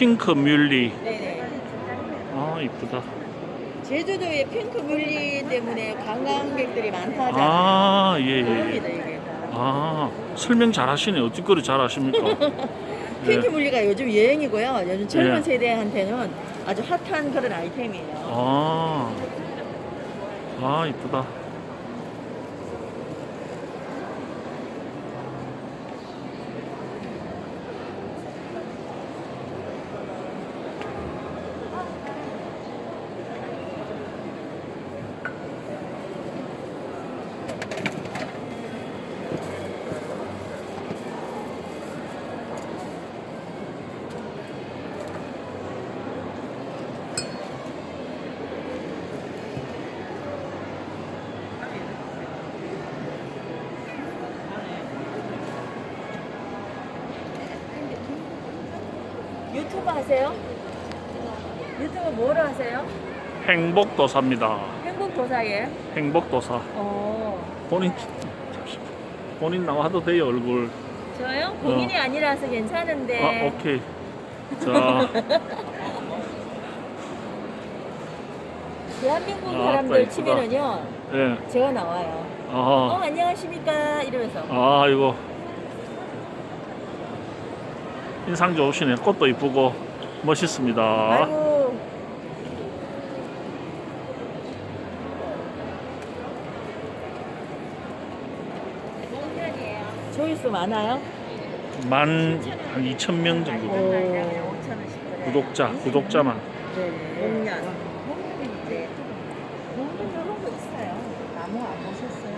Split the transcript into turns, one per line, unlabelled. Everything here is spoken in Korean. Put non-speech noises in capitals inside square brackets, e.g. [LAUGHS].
핑크 뮬리.
네네.
아, 이쁘다.
제주도에 핑크 물리 때문에 관광객들이 많다 하잖아요.
아, 예, 예.
그겁니다 이게.
아, 설명 잘 하시네. 어찌 그리 잘 하십니까? [LAUGHS]
핑크
예.
물리가 요즘 유행이고요. 요즘 젊은
예.
세대한테는 아주 핫한 그런 아이템이에요.
아, 아, 이쁘다.
유튜브 하세요? 유튜브 뭐로 하세요?
행복도사입니다.
행복도사에.
행복도사.
어.
본인. 본인 나와도 돼요, 얼굴.
저요? 공인이 아니라서 괜찮은데.
아, 오케이. 자, [LAUGHS]
대한민국
아,
사람들. 치면은요,
예.
제가 나와요. 어,
아,
안녕하십니까? 이러면서.
아, 이거. 인상 좋으시네. 꽃도 이쁘고 멋있습니다.
아이고. 많아요?
만, 2천 명 정도
오.
구독자, 구독자만.
네. 5년. 이제 모는 이런 거 있어요. 나무 안 보셨어요?